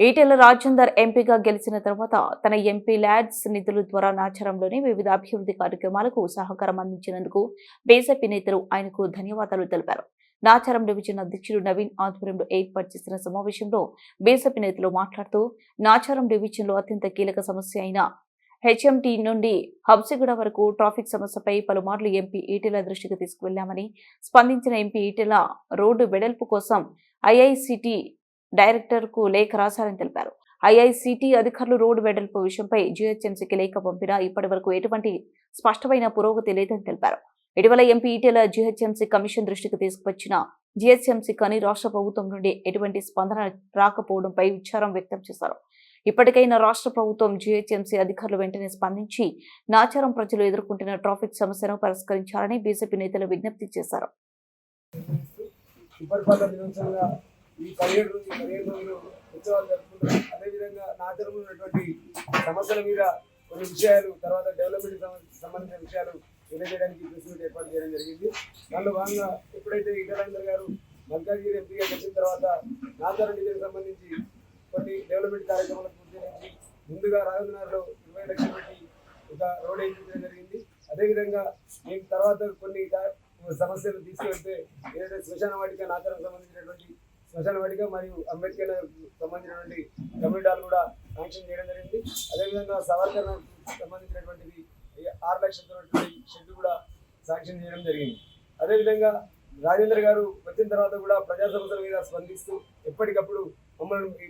ఈటెల రాజేందర్ ఎంపీగా గెలిచిన తర్వాత తన ఎంపీ ల్యాడ్స్ నిధుల ద్వారా నాచారంలోని వివిధ అభివృద్ధి కార్యక్రమాలకు సహకారం అందించినందుకు బీజేపీ నేతలు ఆయనకు ధన్యవాదాలు తెలిపారు. నాచారం డివిజన్ అధ్యక్షుడు నవీన్ ఆధ్వర్యంలో ఏర్పాటు చేసిన సమావేశంలో బీజేపీ నేతలు మాట్లాడుతూ నాచారం డివిజన్లో అత్యంత కీలక సమస్య అయిన హెచ్ఎంటీ నుండి హబ్సిగూడ వరకు ట్రాఫిక్ సమస్యపై పలుమార్లు ఎంపీ ఈటెల దృష్టికి తీసుకువెళ్ళామని స్పందించిన ఎంపీ ఈటెల రోడ్డు వెడల్పు కోసం ఐఐసిటి డైరెక్టర్కు లేఖ రాశారని తెలిపారు. ఐఐసిటి అధికారులు రోడ్డు వెడల్పు విషయంపై జీహెచ్ఎంసీకి లేఖ పంపినా ఇప్పటి వరకు ఎటువంటి స్పష్టమైన పురోగతి లేదని తెలిపారు. ఇటీవల ఎంపీ ఈటెల జీహెచ్ఎంసీ కమిషన్ దృష్టికి తీసుకువచ్చిన జీహెచ్ఎంసీ కానీ రాష్ట్ర ప్రభుత్వం నుండి ఎటువంటి స్పందన రాకపోవడంపై విచారం వ్యక్తం చేశారు. ఇప్పటికైనా రాష్ట్ర ప్రభుత్వం జీహెచ్ఎంసీ అధికారులు వెంటనే స్పందించి నాచారం ప్రజలు ఎదుర్కొంటున్న ట్రాఫిక్ సమస్యను పరిష్కరించాలని బీజేపీ నేతలు విజ్ఞప్తి చేశారు. ఈ పదిహేడు రోజులు పదిహేను రోజులు ఉత్సవాలు జరుపుకుంటాం అదేవిధంగా నాచరంలో ఉన్నటువంటి సమస్యల మీద కొన్ని విషయాలు తర్వాత డెవలప్మెంట్ సంబంధించిన విషయాలు తెలియజేయడానికి ప్రెస్ మీట్ ఏర్పాటు చేయడం జరిగింది. దానిలో భాగంగా ఎప్పుడైతే ఇటరాందర్ గారు మల్కాజ్గిరి ఎంపీగా గెలిచిన తర్వాత నాచారం నిధికి సంబంధించి కొన్ని డెవలప్మెంట్ కార్యక్రమాలకు పూర్తి చేసి ముందుగా రాజేంద్రనగర్లో ఇరవై లక్షలు పెట్టి ఒక రోడ్ వేయించడం జరిగింది. అదేవిధంగా మేము తర్వాత కొన్ని సమస్యలు తీసుకెళ్తే ఏదైతే శ్మశాన వాటిక నాచారం సంబంధించినటువంటి శ్మశాన వాటిక మరియు అంబేద్కర్ నగర్ సంబంధించినటువంటి కమ్యూనిటాలు కూడా శాంక్షన్ చేయడం జరిగింది. అదేవిధంగా సవర్కర్ సంబంధించినటువంటిది ఆరు లక్షలతో షెడ్ కూడా శాంక్షన్ చేయడం జరిగింది. అదేవిధంగా రాజేంద్ర గారు వచ్చిన తర్వాత కూడా ప్రజా సమస్యల మీద స్పందిస్తూ ఎప్పటికప్పుడు మమ్మల్ని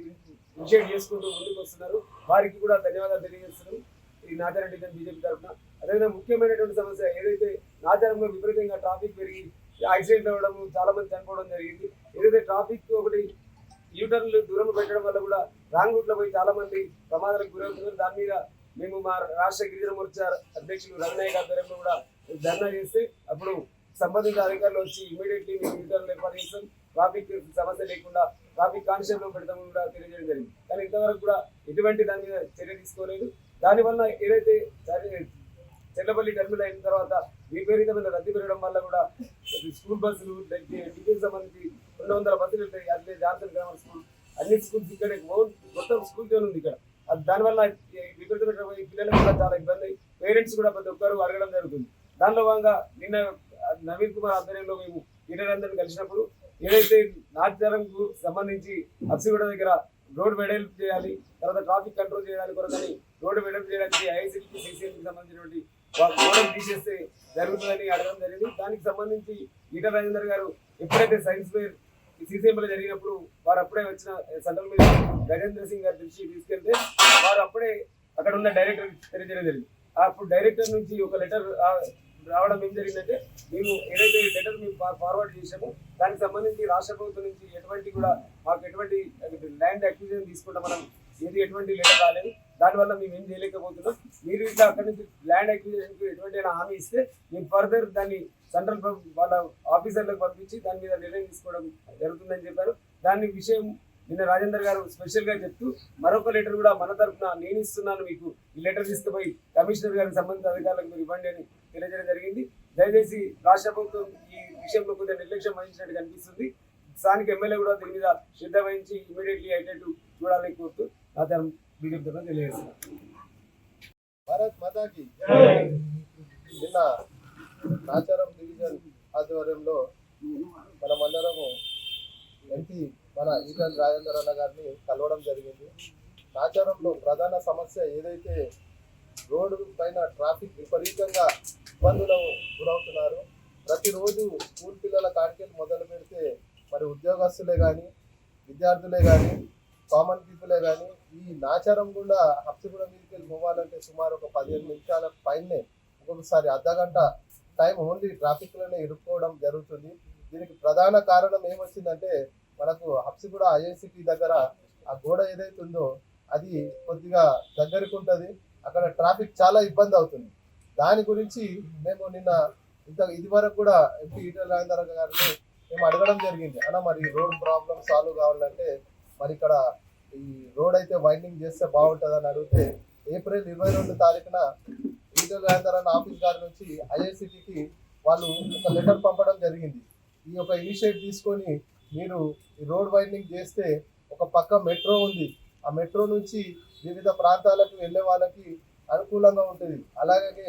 ఇనిషియేట్ చేసుకుంటూ ముందుకు వస్తున్నారు. వారికి కూడా ధన్యవాదాలు తెలియజేస్తున్నాం. ఈ నాచారం డివిజన్ బీజేపీ తరఫున. అదేవిధంగా ముఖ్యమైనటువంటి సమస్య ఏదైతే నాచారంలో విపరీతంగా ట్రాఫిక్ పెరిగి యాక్సిడెంట్ అవ్వడం చాలా మంది చనిపోవడం జరిగింది. ఏదైతే ట్రాఫిక్ ఒకటి యూటర్న్లు దూరం పెట్టడం వల్ల కూడా రాంగ్ రూట్లో పోయి చాలా మంది ప్రమాదాలకు గురవుతున్నారు. దాని మీద మేము మా రాష్ట్ర గిరిజన మోర్చా అధ్యక్షులు రవినాయక్ ఆధ్వర్యంలో కూడా ధర్నా చేస్తే అప్పుడు సంబంధిత అధికారులు వచ్చి ఇమీడియట్లీ మేము యూటర్న్లు ఏర్పాటు చేస్తాం. ట్రాఫిక్ సమస్య లేకుండా ట్రాఫిక్ కానిస్టేబుల్ పెడతామని కూడా తెలియజేయడం జరిగింది. కానీ ఇంతవరకు కూడా ఎటువంటి దాని మీద చర్య తీసుకోలేదు. దానివల్ల ఏదైతే చెల్లపల్లి టర్మినల్ అయిన తర్వాత విపరీతమైన రద్దీ పెరగడం వల్ల కూడా స్కూల్ బస్సులు డిగ్రీకి రెండు వందల బస్సులు ఉంటాయి అట్లే జాన్సన్ గ్రామర్ స్కూల్ అన్ని స్కూల్స్ ఇక్కడ మొత్తం స్కూల్ జోన్ ఉంది ఇక్కడ. దానివల్ల ఈ విపరీతమైన పిల్లలకు కూడా చాలా ఇబ్బంది. పేరెంట్స్ కూడా ప్రతి ఒక్కరు అడగడం జరుగుతుంది. దానిలో భాగంగా నిన్న నవీన్ కుమార్ ఆధ్వర్యంలో మేము లీడర్లందరినీ కలిసినప్పుడు ఏదైతే నాచారంకు సంబంధించి హబ్సిగూడ దగ్గర రోడ్ వెడల్పు చేయాలి తర్వాత ట్రాఫిక్ కంట్రోల్ చేయడానికి కొరకని రోడ్డు వెడల్పు చేయడానికి ఐఐసికి సిసిఎల్కి సంబంధించినటువంటి గోడలు తీసేస్తే జరుగుతుందని అడగడం జరిగింది. దానికి సంబంధించి ఈటల రాజేందర్ గారు ఎప్పుడైతే సైన్స్ ఫేర్ సిసిఎంలో జరిగినప్పుడు వారు అప్పుడే వచ్చిన సెంట్రల్ మినిస్టర్ గజేంద్ర సింగ్ గారి దృష్టికి తీసుకెళ్తే వారు అప్పుడే అక్కడ ఉన్న డైరెక్టర్ తెలియజేయడం జరిగింది. అప్పుడు డైరెక్టర్ నుంచి ఒక లెటర్ రావడం ఏం జరిగిందంటే మేము ఏదైతే లెటర్ మేము ఫార్వర్డ్ చేసాము దానికి సంబంధించి రాష్ట్ర ప్రభుత్వం నుంచి ఎటువంటి కూడా మాకు ఎటువంటి ల్యాండ్ అక్విజిషన్ తీసుకుంటాం మనం ఏది ఎటువంటి లెటర్ రాలేదు. దానివల్ల మేము ఏం చేయలేకపోతున్నాం. మీరు ఇట్లా అక్కడి నుంచి ల్యాండ్ అక్విజిషన్కి ఎటువంటి అయినా హామీ ఇస్తే మేము ఫర్దర్ దాన్ని సెంట్రల్ వాళ్ళ ఆఫీసర్లకు పంపించి దాని మీద నిర్ణయం తీసుకోవడం జరుగుతుందని చెప్పారు. దాని విషయం నిన్న రాజేందర్ గారు స్పెషల్గా చెప్తూ మరొక లెటర్ కూడా మన తరఫున నేను ఇస్తున్నాను మీకు. ఈ లెటర్ తీసుకుపోయి కమిషనర్ గారికి సంబంధిత అధికారులకు మీరు ఇవ్వండి అని తెలియజేయడం జరిగింది. దయచేసి రాష్ట్ర ప్రభుత్వం ఈ విషయంలో కొంచెం నిర్లక్ష్యం వహించినట్టు కనిపిస్తుంది. స్థానిక ఎమ్మెల్యే కూడా దీని మీద శ్రద్ధ వహించి ఇమీడియట్లీ అయ్యేటట్టు చూడాలని కోరుతూ నా తరం బీజేపీ తరఫున భారత్ మాతాకి నిన్న నాచారం డివిజన్ ఆధ్వర్యంలో మనమందరము ఎంపీ మన ఈటల్ రాజేందర్ అన్న గారిని కలవడం జరిగింది. నాచారంలో ప్రధాన సమస్య ఏదైతే రోడ్డు పైన ట్రాఫిక్ విపరీతంగా ఇబ్బందులు గురవుతున్నారు. ప్రతిరోజు స్కూల్ పిల్లల కాడికెళ్ళి మొదలు పెడితే మరి ఉద్యోగస్తులే కానీ విద్యార్థులే కానీ కామన్ పీపులే కానీ ఈ నాచారం కూడా హప్సిగూడ మీదకి వెళ్ళి పోవాలంటే సుమారు ఒక పదిహేను నిమిషాల పైనే ఒక్కొక్కసారి అర్ధ గంట టైం ఓన్లీ ట్రాఫిక్లోనే ఇరుక్కోవడం జరుగుతుంది. దీనికి ప్రధాన కారణం ఏమొచ్చిందంటే మనకు హప్సిగూడ ఐఐసిటీ దగ్గర ఆ గోడ ఏదైతే ఉందో అది కొద్దిగా దగ్గరికి ఉంటుంది. అక్కడ ట్రాఫిక్ చాలా ఇబ్బంది అవుతుంది. దాని గురించి మేము నిన్న ఇంత ఇది వరకు కూడా ఎంపీ ఈటల రాజేందర్ గారిని మేము అడగడం జరిగింది. అన్న మరి రోడ్ ప్రాబ్లం సాల్వ్ కావాలంటే మరి ఇక్కడ ఈ రోడ్ అయితే వైండింగ్ చేస్తే బాగుంటుంది అని అడిగితే ఏప్రిల్ ఇరవై రెండు తారీఖున ఈటల అన్న ఆఫీస్ గారి నుంచి ఐఐసిటికి వాళ్ళు ఒక లెటర్ పంపడం జరిగింది. ఈ యొక్క ఇనిషియేట్ తీసుకొని మీరు ఈ రోడ్ వైండింగ్ చేస్తే ఒక పక్క మెట్రో ఉంది. ఆ మెట్రో నుంచి వివిధ ప్రాంతాలకు వెళ్ళే వాళ్ళకి అనుకూలంగా ఉంటుంది. అలాగే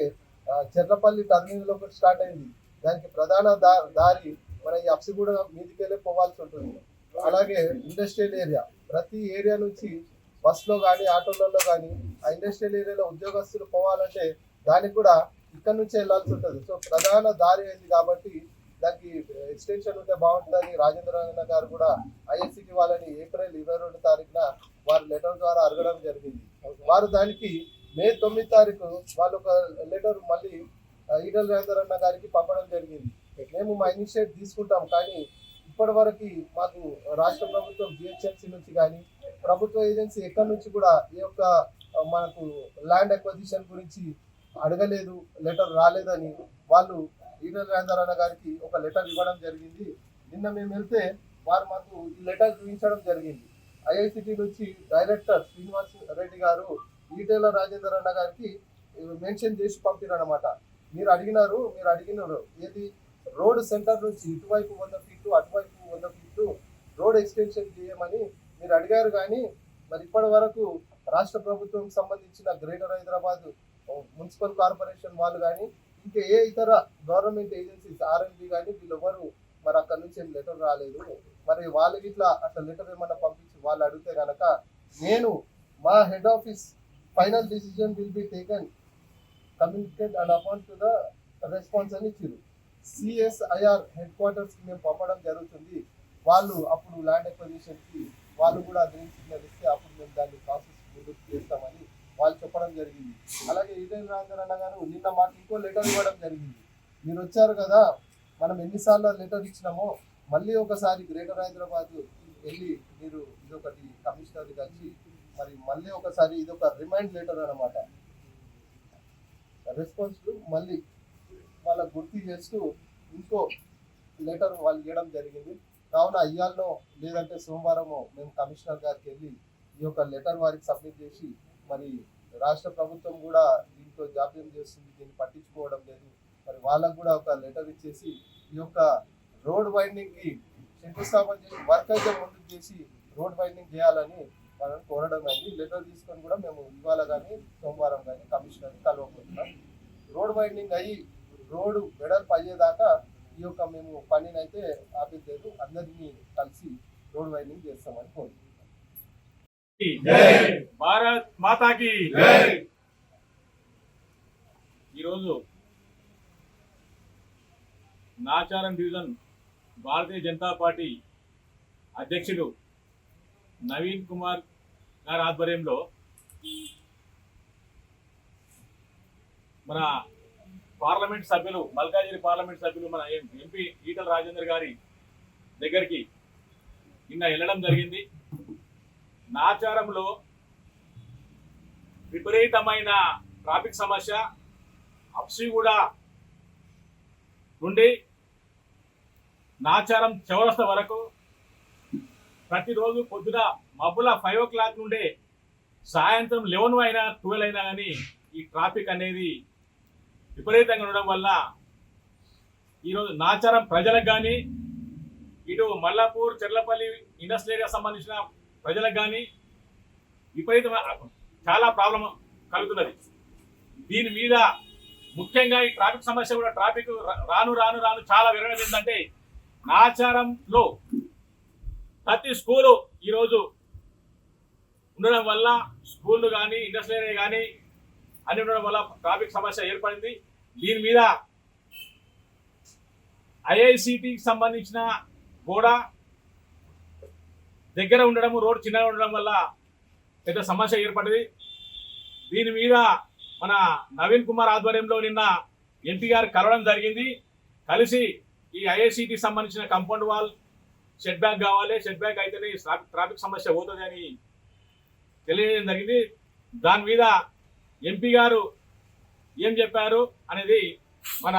చెర్లపల్లి టర్మినల్ ఒకటి స్టార్ట్ అయింది. దానికి ప్రధాన దారి మన ఈ అప్సిగూడ మీదికెళ్ళి పోవాల్సి ఉంటుంది. అలాగే ఇండస్ట్రియల్ ఏరియా ప్రతి ఏరియా నుంచి బస్సులో కానీ ఆటోలలో కానీ ఆ ఇండస్ట్రియల్ ఏరియాలో ఉద్యోగస్తులు పోవాలంటే దానికి కూడా ఇక్కడ నుంచే వెళ్ళాల్సి ఉంటుంది. సో ప్రధాన దారి అయింది కాబట్టి దానికి ఎక్స్టెన్షన్ ఉంటే బాగుంటుందని రాజేంద్ర గారు కూడా ఐఎస్సికి వాళ్ళని ఏప్రిల్ ఇరవై రెండు తారీఖున వారి లెటర్ ద్వారా అడగడం జరిగింది. వారు దానికి మే తొమ్మిది తారీఖు వాళ్ళు ఒక లెటర్ మళ్ళీ ఆ, ఈటల రాజేంద్ర గారికి పంపడం జరిగింది. మేము మా ఇనిషియేట్ తీసుకుంటాం కానీ ఇప్పటి వరకు మాకు రాష్ట్ర ప్రభుత్వం జిహెచ్ఎంసీ నుంచి కానీ ప్రభుత్వ ఏజెన్సీ ఎక్కడి నుంచి కూడా ఈ యొక్క మనకు ల్యాండ్ అక్వజిషన్ గురించి అడగలేదు లెటర్ రాలేదని వాళ్ళు ఈటల రాజేందర్ అన్న గారికి ఒక లెటర్ ఇవ్వడం జరిగింది. నిన్న మేము వెళ్తే వారు మాకు ఈ లెటర్ చూపించడం జరిగింది. ఐఐసిటి నుంచి డైరెక్టర్ శ్రీనివాస్ రెడ్డి గారు ఈటెల రాజేందర్ అన్న గారికి మెన్షన్ చేసి పంపిరన్నమాట. మీరు అడిగినారు మీరు అడిగినారు ఏది రోడ్ సెంటర్ నుంచి ఇటువైపు వంద ఫీట్లు అటువైపు వంద ఫీట్లు రోడ్ ఎక్స్టెన్షన్ చేయమని మీరు అడిగారు కానీ మరి ఇప్పటి వరకు రాష్ట్ర ప్రభుత్వం సంబంధించిన గ్రేటర్ హైదరాబాద్ మున్సిపల్ కార్పొరేషన్ వాళ్ళు కానీ ఇంకా ఏ ఇతర గవర్నమెంట్ ఏజెన్సీస్ ఆర్ఎన్బి కానీ వీళ్ళెవరు మరి అక్కడ నుంచి ఏం లెటర్ రాలేదు. మరి వాళ్ళకి ఇట్లా అట్లా లెటర్ ఏమన్నా పంపించి వాళ్ళు అడిగితే కనుక నేను మా head office final decision will be taken communicate and appoint to the response అని ఇచ్చారు సిఎస్ఐఆర్ హెడ్ క్వార్టర్స్ మేము పంపడం జరుగుతుంది. వాళ్ళు అప్పుడు ల్యాండ్ ఎక్విజిషన్కి వాళ్ళు కూడా గ్రీన్ సిగ్నల్ ఇస్తే అప్పుడు మేము దాన్ని ప్రాసెస్ ముందుకు చేస్తామని వాళ్ళు చెప్పడం జరిగింది. అలాగే ఇదే రాజేంద్ర అన్న గారు నిన్న మాకు ఇంకో లెటర్ ఇవ్వడం జరిగింది. మీరు వచ్చారు కదా మనం ఎన్నిసార్లు లెటర్ ఇచ్చినామో మళ్ళీ ఒకసారి గ్రేటర్ హైదరాబాద్ వెళ్ళి మీరు ఇదొకటి కమిషనర్ కలిసి మరి మళ్ళీ ఒకసారి ఇదొక రిమైండ్ లెటర్ అన్నమాట. రెస్పాన్స్ మళ్ళీ వాళ్ళకు గుర్తు చేస్తూ ఇంకో లెటర్ వాళ్ళు ఇవ్వడం జరిగింది. కావున అయ్యాలో లేదంటే సోమవారము మేము కమిషనర్ గారికి వెళ్ళి ఈ యొక్క లెటర్ వారికి సబ్మిట్ చేసి మరి రాష్ట్ర ప్రభుత్వం కూడా దీంట్లో జాప్యం చేస్తుంది దీన్ని పట్టించుకోవడం లేదు. మరి వాళ్ళకు కూడా ఒక లెటర్ ఇచ్చేసి ఈ యొక్క రోడ్ వైండింగ్కి శంకుస్థాపన చేసి వర్క్ అయితే ముందుకు చేసి రోడ్ వైండింగ్ చేయాలని వాళ్ళని కోరడం అయింది. లెటర్ తీసుకొని కూడా మేము ఇవాళ కానీ సోమవారం కానీ కమిషనర్ కలవబోతున్నాం రోడ్ వైండింగ్ అయ్యి రోడ్డు వెడల్పు అయ్యేదాకా ఈ యొక్క మేము పనిని అయితే ఆపేలేదు అందరినీ కలిసి రోడ్ వైండింగ్ చేస్తామని కోరుకుంటున్నాం. భారత్ మాతాకి ఈరోజు నాచారం డివిజన్ భారతీయ జనతా పార్టీ అధ్యక్షుడు నవీన్ కుమార్ గారి ఆధ్వర్యంలో మన పార్లమెంట్ సభ్యులు మల్కాజిరి పార్లమెంట్ సభ్యులు మన ఎంపీ ఈటల రాజేందర్ గారి దగ్గరికి నిన్న వెళ్ళడం జరిగింది. నాచారంలో విపరీతమైన ట్రాఫిక్ సమస్య అప్సిగూడ నుండి నాచారం చౌరస్తా వరకు ప్రతిరోజు పొద్దున మబ్బుల ఫైవ్ ఓ క్లాక్ నుండే సాయంత్రం లెవెన్ అయినా ట్వెల్వ్ అయినా కానీ ఈ ట్రాఫిక్ అనేది విపరీతంగా ఉండడం వల్ల ఈరోజు నాచారం ప్రజలకు కానీ ఇటు మల్లాపూర్ చెర్లపల్లి ఇండస్ట్రియల్ ఏరియా సంబంధించిన ప్రజలకు కానీ విపరీతమైన చాలా ప్రాబ్లం కలుగుతున్నది. దీని మీద ముఖ్యంగా ఈ ట్రాఫిక్ సమస్య కూడా ట్రాఫిక్ రా- రాను రాను రాను చాలా విరగడం ఏంటంటే నాచారంలో ప్రతి స్కూలు ఈరోజు ఉండడం వల్ల స్కూళ్ళు కానీ ఇండస్ట్రియల్ ఏరియా కానీ అన్ని ఉండడం వల్ల ట్రాఫిక్ సమస్య ఏర్పడింది. దీని మీద ఐఐసిటికి సంబంధించిన కూడా దగ్గర ఉండడం రోడ్ చిన్నగా ఉండడం వల్ల పెద్ద సమస్య ఏర్పడింది. దీని మీద మన నవీన్ కుమార్ ఆధ్వర్యంలో నిన్న ఎంపీ గారు కలవడం జరిగింది. కలిసి ఈ ఐఐసిటి సంబంధించిన కంపౌండ్ వాల్ షెడ్ బ్యాక్ కావాలి షెడ్ బ్యాక్ అయితేనే ట్రాఫిక్ ట్రాఫిక్ సమస్య పోతుంది అని తెలియజేయడం జరిగింది. దాని మీద ఎంపీ గారు ఏం చెప్పారు అనేది మన